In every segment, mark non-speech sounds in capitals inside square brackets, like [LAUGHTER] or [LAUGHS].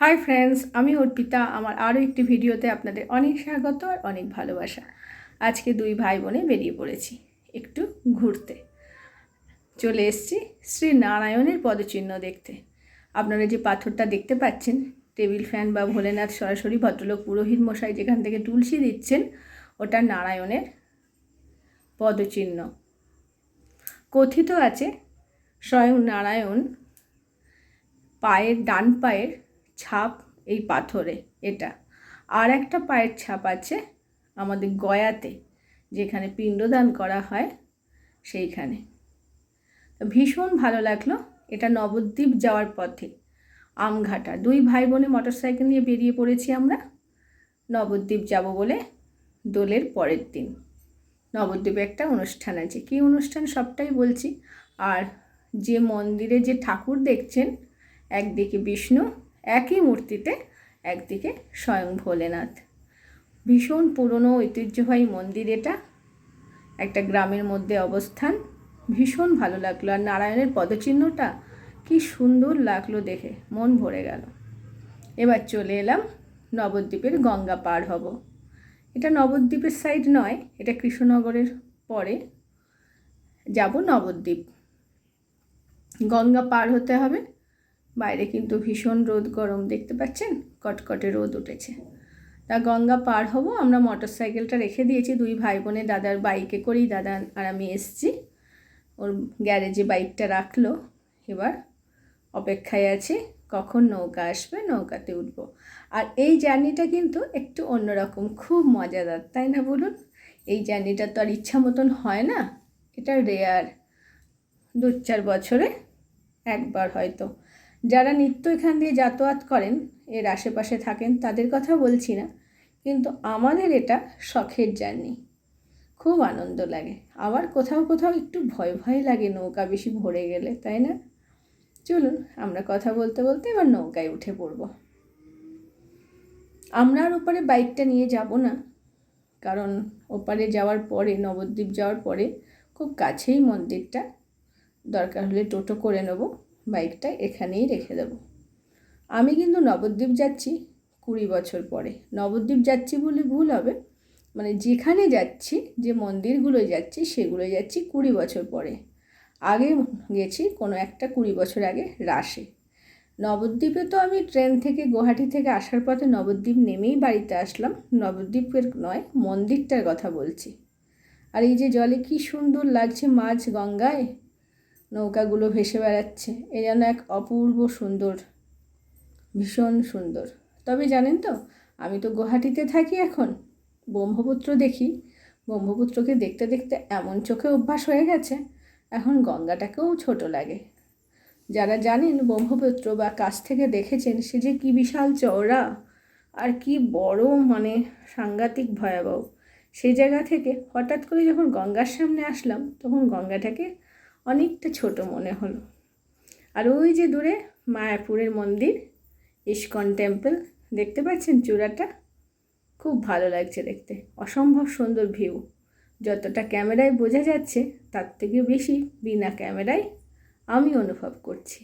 Hi friends আমি অর্পিতা। আমার আরও একটি ভিডিওতে আপনাদের অনেক স্বাগত আর অনেক ভালোবাসা। আজকে দুই ভাই বোনে বেরিয়ে পড়েছি একটু ঘুরতে। চলে এসেছি শ্রী নারায়ণের পদচিহ্ন দেখতে। আপনারা যে পাথরটা দেখতে পাচ্ছেন, টেবিল ফ্যান বা ভোলেনাথ সরাসরি ভদ্রলোক পুরোহিত মশাই যেখান থেকে তুলসী দিচ্ছেন, ওটা নারায়ণের পদচিহ্ন। কথিত আছে, স্বয়ং নারায়ণ পায়ের ডান পায়ের ছাপ এই পাথরে, এটা। আর একটা পায়ের ছাপ আছে আমাদের গয়াতে, যেখানে পিণ্ডদান করা হয় সেইখানে। ভীষণ ভালো লাগল এটা নবদ্বীপ যাওয়ার পথে। আমঘাটা, দুই ভাই বোনে মোটর সাইকেল নিয়ে বেরিয়ে পড়েছি আমরা। নবদ্বীপ যাব বলে দোলের পরের দিন। নবদ্বীপে একটা অনুষ্ঠান আছে। কী অনুষ্ঠান সবটাই বলছি? আর যে মন্দিরে যে ঠাকুর দেখছেন, একদিকে বিষ্ণু একই মূর্তিতে একদিকে স্বয়ং ভোলেনাথ। ভীষণ পুরনো ঐতিহ্যবাহী মন্দির এটা। একটা গ্রামের মধ্যে অবস্থান। ভীষণ ভালো লাগল। আর নারায়ণের পদচিহ্নটা কি সুন্দর লাগল দেখে। মন ভরে গেল। এবার চলে এলাম নবদ্বীপের গঙ্গা পার হব। এটা নবদ্বীপের সাইড নয়, এটা কৃষ্ণনগরের পরে যাব নবদ্বীপ। গঙ্গা পার হতে হবে। বাইরে কিন্তু ভীষণ রোদ গরম, দেখতে পাচ্ছেন? কটকটে রোদ উঠেছে। তা গঙ্গা পার হব, আমরা মোটর সাইকেলটা রেখে দিয়েছি, দুই ভাই বোনে দাদার বাইকে করেই দাদা আর আমি এসছি। ওর গ্যারেজে বাইকটা রাখল, এবার অপেক্ষায় আছে, কখন নৌকা আসবে, নৌকাতে উঠবো। আর এই জার্নিটা কিন্তু একটু অন্যরকম, খুব মজাদার, তাই না বলুন? এই জার্নিটা তো আর ইচ্ছা মতন হয় না, এটা রেয়ার দু চার বছরে একবার হয়তো। যারা নিত্য এখান দিয়ে যাতায়াত করেন, এর আশেপাশে থাকেন, তাদের কথা বলছি না। কিন্তু আমাদের এটা শখের জার্নি। খুব আনন্দ লাগে। আবার কোথাও কোথাও একটু ভয় ভয় লাগে নৌকা বেশি ভরে গেলে, তাই না? চলুন, আমরা কথা বলতে বলতে এবার নৌকায় উঠে পড়ব। আমরা আর ওপারে বাইকটা নিয়ে যাব না। কারণ ওপারে যাওয়ার পরে, নবদ্বীপ যাওয়ার পরে খুব কাছেই মন্দিরটা। দরকার হলে টোটো করে নেব। বাইকটা এখানেই রেখে দেব। আমি কিন্তু নবদ্বীপ যাচ্ছি কুড়ি বছর পরে। নবদ্বীপ যাচ্ছি বলে ভুল হবে। মানে যেখানে যাচ্ছি, যে মন্দিরগুলো যাচ্ছি সেগুলো যাচ্ছি কুড়ি বছর পরে। আগে গেছি কোনো একটা কুড়ি বছর আগে রাসে নবদ্বীপে তো আমি ট্রেন থেকে, গুয়াহাটি থেকে আসার পথে নবদ্বীপ নেমেই বাড়িতে আসলাম। নবদ্বীপের নয়, মন্দিরটার কথা বলছি। আর এই যে জলে কি সুন্দর লাগছে মাছ গঙ্গায়। নৌকাগুলো ভেসে বেড়াচ্ছে। এ যেন এক অপূর্ব সুন্দর, ভীষণ সুন্দর। তবে জানেন তো, আমি তো গুয়াহাটিতে থাকি এখন। ব্রহ্মপুত্র দেখি। ব্রহ্মপুত্রকে দেখতে দেখতে এমন চোখে অভ্যাস হয়ে গেছে, এখন গঙ্গাটাকেও ছোট লাগে। যারা জানেন ব্রহ্মপুত্র বা কাছ থেকে দেখেছেন, সে যে কী বিশাল চওড়া আর কি বড় মানে সাংঘাতিক ভয়াবহ। সেই জায়গা থেকে হঠাৎ করে যখন গঙ্গার সামনে আসলাম, তখন গঙ্গাটাকে অনেকটা ছোট মনে হলো। আর ওই যে দূরে মায়াপুরের মন্দির, ইস্কন টেম্পল, দেখতে পাচ্ছেন চূড়াটা? খুব ভালো লাগছে দেখতে। অসম্ভব সুন্দর ভিউ। যতটা ক্যামেরায় বোঝা যাচ্ছে, তার থেকে বেশি বিনা ক্যামেরায় আমি অনুভব করছি।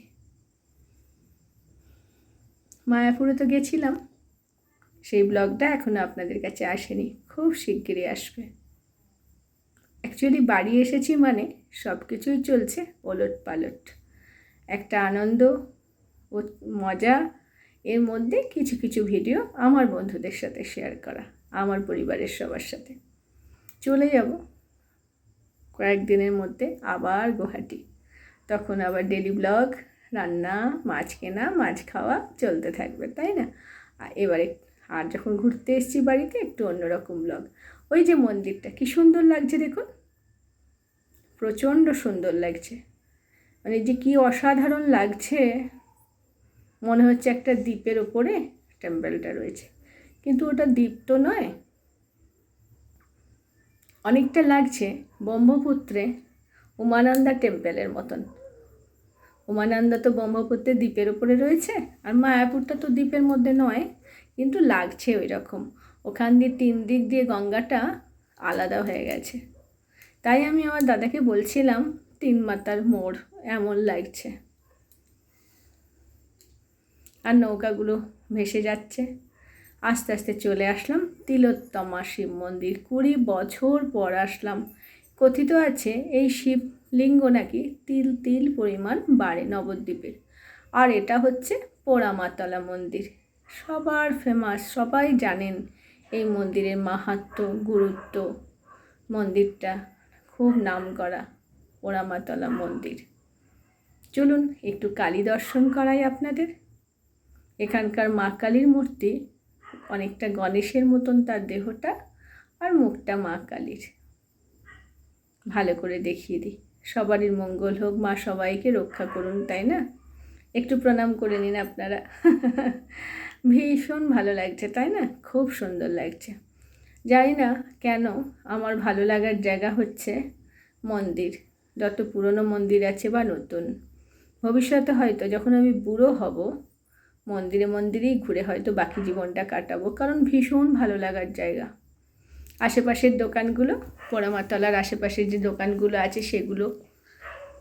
মায়াপুরে তো গেছিলাম। সেই ব্লগটা এখনও আপনাদের কাছে আসেনি। খুব শিগগিরই আসবে। অ্যাকচুয়ালি বাড়ি এসেছি মানে সব কিছুই চলছে ওলট পালট। একটা আনন্দ, ও মজা, এর মধ্যে কিছু কিছু ভিডিও আমার বন্ধুদের সাথে শেয়ার করা, আমার পরিবারের সবার সাথে। চলে যাব কয়েকদিনের মধ্যে আবার গুয়াহাটি। তখন আবার ডেলি ব্লগ রান্না, মাছ কেনা, মাছ খাওয়া চলতে থাকবে, তাই না? এবারে, আর যখন ঘুরতে এসেছি বাড়িতে, একটু অন্যরকম ব্লগ ওই যে মন্দিরটা, কি সুন্দর লাগছে দেখুন। প্রচণ্ড সুন্দর লাগছে। মানে যে কি অসাধারণ লাগছে, মনে হচ্ছে একটা দ্বীপের ওপরে টেম্পেলটা রয়েছে। কিন্তু ওটা দ্বীপ তো নয়। অনেকটা লাগছে ব্রহ্মপুত্রে উমানন্দা টেম্পেলের মতন। উমানন্দা তো ব্রহ্মপুত্রে দ্বীপের ওপরে রয়েছে, আর মায়াপুরটা তো দ্বীপের মধ্যে নয়, কিন্তু লাগছে ওই রকম ওখান দিয়ে তিন দিক দিয়ে গঙ্গাটা আলাদা হয়ে গেছে। তাই আমি আমার দাদাকে বলছিলাম, তিন মাতার মোড় এমন লাগছে। আর নৌকাগুলো ভেসে যাচ্ছে। আস্তে আস্তে চলে আসলাম তিলোত্তমা শিব মন্দির। কুড়ি বছর পর আসলাম। কথিত আছে, এই শিবলিঙ্গ নাকি তিল তিল পরিমাণ বাড়ে নবদ্বীপের। আর এটা হচ্ছে পোড়ামাতলা মন্দির। সবার ফেমাস সবাই জানেন এই মন্দিরের মাহাত্ম্য গুরুত্ব, মন্দিরটা খুব নাম করা ওরামাতলা মন্দির। চলুন একটু কালী দর্শন করাই আপনাদের। এখানকার মা কালীর মূর্তি অনেকটা গণেশের মতন তার দেহটা আর মুখটা মা কালীর। ভালো করে দেখিয়ে দিই। সবারই মঙ্গল হোক, মা সবাইকে রক্ষা করুন, তাই না? একটু প্রণাম করে নিন আপনারা। [LAUGHS] ভীষণ ভালো লাগছে, তাই না? খুব সুন্দর লাগছে। জানি না কেন আমার ভালো লাগার জায়গা হচ্ছে মন্দির। যত পুরনো মন্দির আছে বা নতুন। ভবিষ্যতে হয়তো যখন আমি বুড়ো হব, মন্দিরে মন্দিরেই ঘুরে হয়তো বাকি জীবনটা কাটাবো, কারণ ভীষণ ভালো লাগার জায়গা। আশেপাশের দোকানগুলো, পোড়ামাতলার আশেপাশের যে দোকানগুলো আছে, সেগুলো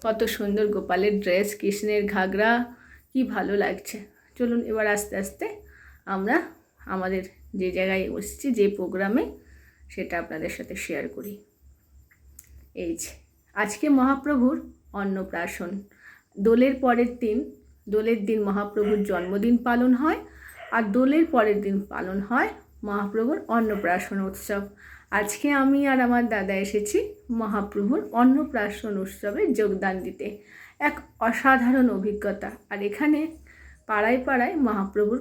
কত সুন্দর গোপালের ড্রেস কৃষ্ণের ঘাগরা, কি ভালো লাগছে। চলুন এবার আস্তে আস্তে আমরা আমাদের যে জায়গায় বসছি যে প্রোগ্রামে, সেটা আপনাদের সাথে শেয়ার করি। এই আজকে মহাপ্রভুর অন্নপ্রাশন। দোলের পরের দিন, দোলের দিন মহাপ্রভুর জন্মদিন পালন হয়, আর দোলের পরের দিন পালন হয় মহাপ্রভুর অন্নপ্রাশন উৎসব। আজকে আমি আর আমার দাদা এসেছি মহাপ্রভুর অন্নপ্রাশন উৎসবে যোগদান দিতে। এক অসাধারণ অভিজ্ঞতা। আর এখানে পাড়ায় পাড়ায় মহাপ্রভুর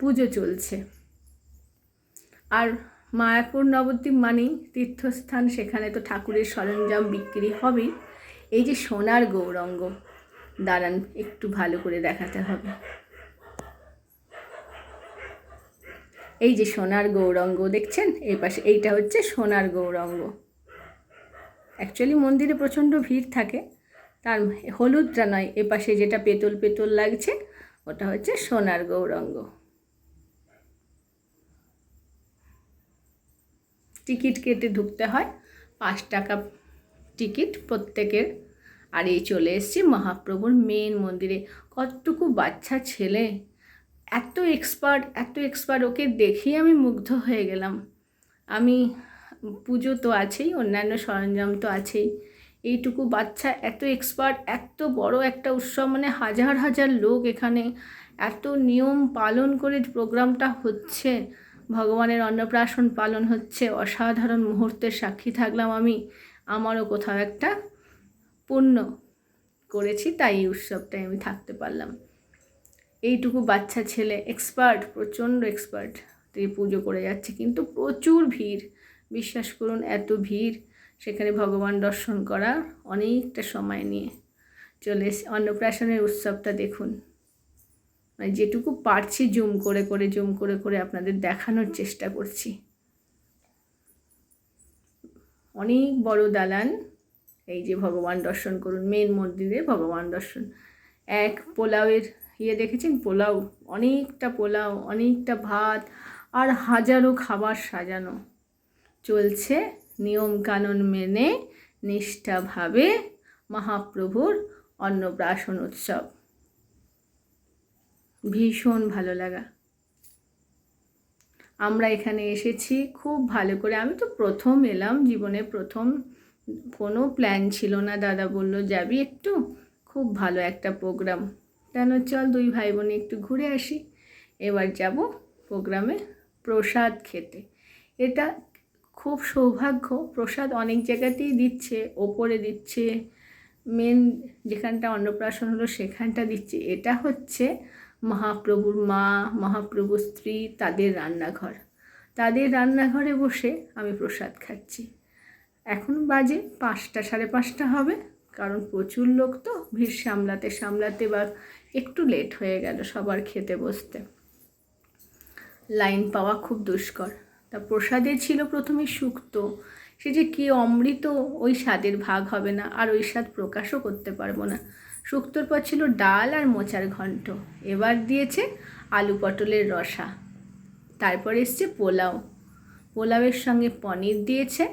পুজো চলছে। আর মায়াপুর নবদ্বীপ মানেই তীর্থস্থান, সেখানে তো ঠাকুরের সরঞ্জাম বিক্রি হবেই। এই যে সোনার গৌরঙ্গ, দাঁড়ান, একটু ভালো করে দেখাতে হবে। এই যে সোনার গৌরঙ্গ, দেখছেন? এই পাশে, এইটা হচ্ছে সোনার গৌরঙ্গ। অ্যাকচুয়ালি মন্দিরে প্রচণ্ড ভিড় থাকে, তার হলুদটা নয়, এ পাশে যেটা পেতল পেতল লাগছে, ওটা হচ্ছে সোনার গৌরঙ্গ। টিকিট কেটে ঢুকতে হয়। পাঁচ টাকা টিকিট প্রত্যেকের। আর এই চলে এসেছি মহাপ্রভুর মেন মন্দিরে। কতটুকু বাচ্চা ছেলে। এত এক্সপার্ট এত এক্সপার্ট ওকে দেখেই আমি মুগ্ধ হয়ে গেলাম। আমি, পুজো তো আছেই, অন্যান্য সরঞ্জাম তো আছেই। এইটুকু বাচ্চা, এত এক্সপার্ট এত বড় একটা উৎসব মানে হাজার হাজার লোক এখানে। এত নিয়ম পালন করে প্রোগ্রামটা হচ্ছে। ভগবানের অন্নপ্রাশন পালন হচ্ছে অসাধারণ মুহূর্তের সাক্ষী থাকলাম আমি। আমারও কোথাও একটা পুণ্য করেছি, তাই এই উৎসবটায় আমি থাকতে পারলাম। এইটুকু বাচ্চা ছেলে এক্সপার্ট প্রচণ্ড এক্সপার্ট এই পুজো করে যাচ্ছে। কিন্তু প্রচুর ভিড়, বিশ্বাস করুন, এত ভিড়। সেখানে ভগবান দর্শন করা অনেকটা সময় নিয়ে চলে এসে অন্নপ্রাশনের উৎসবটা দেখুন। মানে যেটুকু পারছি জুম করে করে, জুম করে করে আপনাদের দেখানোর চেষ্টা করছি। অনেক বড় দালান। এই যে ভগবান দর্শন করুন মেন মন্দিরে ভগবান দর্শন। এক পোলাওয়ের ইয়ে দেখেছেন? পোলাও, অনেকটা পোলাও, অনেকটা ভাত, আর হাজারো খাবার সাজানো। চলছে নিয়মকানুন মেনে নিষ্ঠাভাবে মহাপ্রভুর অন্নপ্রাশন উৎসব। ভীষণ ভালো লাগা। আমরা এখানে এসেছি খুব ভালো করে। আমি তো প্রথম এলাম, জীবনে প্রথম। কোনো প্ল্যান ছিল না, দাদা বলল, যাবি একটু? খুব ভালো একটা প্রোগ্রাম কেন, চল দুই ভাই বোনে একটু ঘুরে আসি। এবার যাব প্রোগ্রামে প্রসাদ খেতে। এটা খুব সৌভাগ্য, প্রসাদ অনেক জায়গাতেই দিচ্ছে, ওপরে দিচ্ছে মেন যেখানটা অন্নপ্রাশন হলো সেখানটা দিচ্ছে। এটা হচ্ছে মহাপ্রভুর মা, মহাপ্রভুর স্ত্রী, তাদের রান্নাঘর। তাদের রান্নাঘরে বসে আমি প্রসাদ খাচ্ছি। এখন বাজে পাঁচটা, সাড়ে পাঁচটা হবে, কারণ প্রচুর লোক তো, ভিড় সামলাতে সামলাতে বা একটু লেট হয়ে গেল সবার খেতে বসতে। লাইন পাওয়া খুব দুষ্কর। তা প্রসাদে ছিল প্রথমে শুক্তো। সে যে কী অমৃত, ওই স্বাদের ভাগ হবে না, আর ওই স্বাদ প্রকাশও করতে পারব না। শুক্তোর পর ছিল ডাল আর মোচার ঘন্ট। এবার দিয়েছে আলু পটলের রসা। তারপর এসছে পোলাও। পোলাওয়ের সঙ্গে পনির দিয়েছে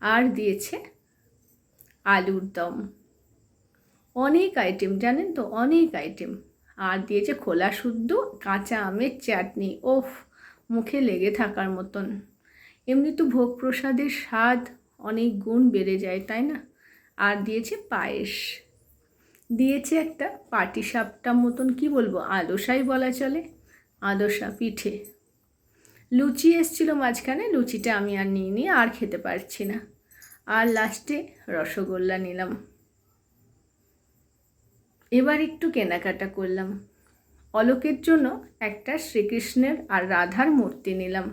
আর দিয়েছে আলুর দম। অনেক আইটেম জানেন তো? অনেক আইটেম আর দিয়েছে খোলা শুদ্ধ কাঁচা আমের চাটনি। ওফ, মুখে লেগে থাকার মতন। এমনি তো ভোগ প্রসাদের স্বাদ অনেক গুণ বেড়ে যায়, তাই না? আর দিয়েছে পায়েস। দিয়েছে একটা পাটিসাপটা মতন, কি বলব আদশাই বলা চলে আদশা পিঠে। লুচি এসছিল মাঝখানে, লুচিটা আমি আর নিয়ে নিয়ে আর খেতে পারছি না। আর লাস্টে রসগোল্লা নিলাম। এবার একটু কেনাকাটা করলাম। অলোকের জন্য একটা শ্রীকৃষ্ণের আর রাধার মূর্তি নিলাম।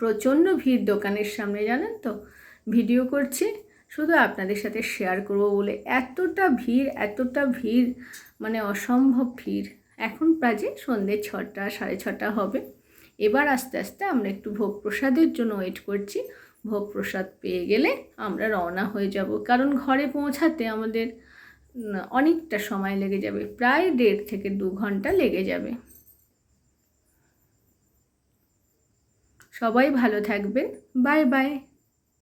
প্রচণ্ড ভিড় দোকানের সামনে, জানেন তো? ভিডিও করছি শুধু আপনাদের সাথে শেয়ার করব বলে এতটা ভিড় এতটা ভিড় মানে অসম্ভব ভিড়। এখন বাজে সন্ধ্যে ছটা, সাড়ে ছটা হবে। এবার আস্তে আস্তে আমরা একটু ভোগ প্রসাদের জন্য ওয়েট করছি। ভোগ প্রসাদ পেয়ে গেলে আমরা রওনা হয়ে যাব। কারণ ঘরে পৌঁছাতে আমাদের অনেকটা সময় লেগে যাবে। প্রায় দেড় থেকে দু ঘণ্টা লেগে যাবে। সবাই ভালো থাকবেন। Bye bye.